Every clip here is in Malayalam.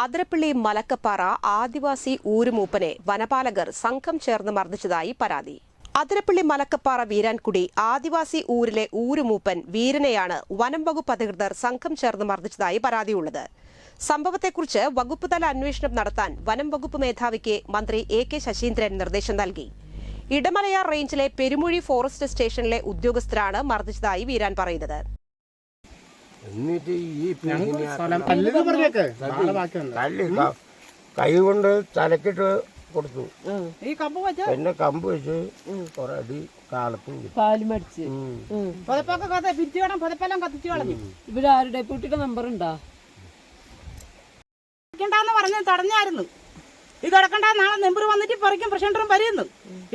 അതിരപ്പള്ളി മലക്കപ്പാറ ആദിവാസി ഊരുമൂപ്പനെ വനപാലകർ സംഘം ചേർന്ന് മർദ്ദിച്ചതായി പരാതി. അതിരപ്പള്ളി മലക്കപ്പാറ വീരാൻകുടി ആദിവാസി ഊരിലെ ഊരുമൂപ്പൻ വീരനെയാണ് വനം വകുപ്പ് അധികൃതർ സംഘം ചേർന്ന് മർദ്ദിച്ചതായി പരാതിയുള്ളത്. സംഭവത്തെക്കുറിച്ച് വകുപ്പുതല അന്വേഷണം നടത്താൻ വനം വകുപ്പ് മേധാവിക്ക് മന്ത്രി എ കെ ശശീന്ദ്രൻ നിർദ്ദേശം നൽകി. ഇടമലയാർ റേഞ്ചിലെ പെരുമൊഴി ഫോറസ്റ്റ് സ്റ്റേഷനിലെ ഉദ്യോഗസ്ഥരാണ് മർദ്ദിച്ചതായി വീരാൻ പറയുന്നത്. എന്നിട്ട് ഈ തല്ലി ക- കൈ കൊണ്ട് തലക്കിട്ട് കൊടുത്തു. ഈ കമ്പ് വെച്ച്? പിന്നെ കമ്പ് വെച്ച് കുറെ അടി കാലത്തും കിട്ടി. പാലും അടിച്ച് പുതപ്പൊക്കെ കഥ പിരിച്ചു വേണം പുതപ്പെല്ലാം കത്തിച്ചു കളഞ്ഞു. ഇവിടെ ആരുടെ കുട്ടിയുടെ നമ്പർ ഉണ്ടോ പറഞ്ഞ് തടഞ്ഞായിരുന്നു. ഇത് കിടക്കണ്ട നാളെ നെമ്പർ വന്നിട്ട് പറിക്കും പ്രസിഡന്റും വരുന്നു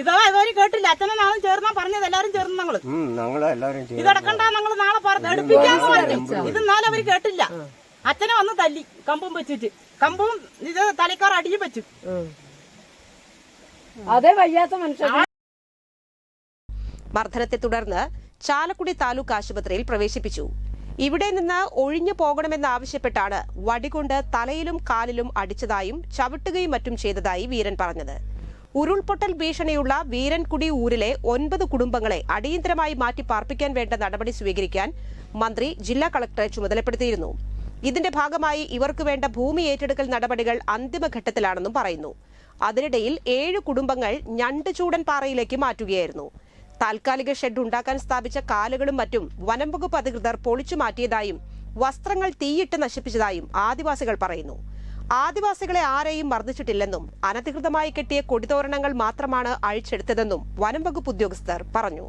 ഇതോ ഇതുവരെ കേട്ടില്ല. അച്ഛനെ നാളും ചേർന്നാ പറഞ്ഞത്. എല്ലാരും ചേർന്ന് ഞങ്ങൾ. ഉം, ഞങ്ങളെല്ലാരും ഇത് ചെയ്തു കിടക്കണ്ട ഞങ്ങൾ നാളെ പറഞ്ഞ് എടുപ്പിക്കാന്ന് പറഞ്ഞു ഇത് നാളെ അവർ കേട്ടില്ല. അച്ഛനെ വന്ന് തല്ലി കമ്പും വെച്ചിട്ട്. കമ്പും ഇത് തലക്കാർ അടിയും വെച്ചു. അതേ വയ്യാത്ത മനുഷ്യൻ. മർദ്ദനത്തെ തുടർന്ന് ചാലക്കുടി താലൂക്ക് ആശുപത്രിയിൽ പ്രവേശിപ്പിച്ചു. ഇവിടെ നിന്ന് ഒഴിഞ്ഞു പോകണമെന്നാവശ്യപ്പെട്ടാണ് വടികൊണ്ട് തലയിലും കാലിലും അടിച്ചതായും ചവിട്ടുകയും മറ്റും ചെയ്തതായി വീരൻ പറഞ്ഞത്. ഉരുൾപൊട്ടൽ ഭീഷണിയുള്ള വീരൻകുടി ഊരിലെ ഒൻപത് കുടുംബങ്ങളെ അടിയന്തരമായി മാറ്റി പാർപ്പിക്കാൻ വേണ്ട നടപടി സ്വീകരിക്കാൻ മന്ത്രി ജില്ലാ കളക്ടറെ ചുമതലപ്പെടുത്തിയിരുന്നു. ഇതിന്റെ ഭാഗമായി ഇവർക്ക് വേണ്ട ഭൂമി ഏറ്റെടുക്കൽ നടപടികൾ അന്തിമഘട്ടത്തിലാണെന്നും പറയുന്നു. അതിനിടയിൽ ഏഴ് കുടുംബങ്ങൾ ഞണ്ടുചൂടൻ പാറയിലേക്ക് മാറ്റുകയായിരുന്നു. താൽക്കാലിക ഷെഡ് ഉണ്ടാക്കാൻ സ്ഥാപിച്ച കാലുകളും മറ്റും വനം വകുപ്പ് അധികൃതർ പൊളിച്ചു മാറ്റിയതായും വസ്ത്രങ്ങൾ തീയിട്ട് നശിപ്പിച്ചതായും ആദിവാസികൾ പറയുന്നു. ആദിവാസികളെ ആരെയും മർദ്ദിച്ചിട്ടില്ലെന്നും അനധികൃതമായി കെട്ടിയ കൊടിതോരണങ്ങൾ മാത്രമാണ് അഴിച്ചെടുത്തതെന്നും വനംവകുപ്പ് ഉദ്യോഗസ്ഥർ പറഞ്ഞു.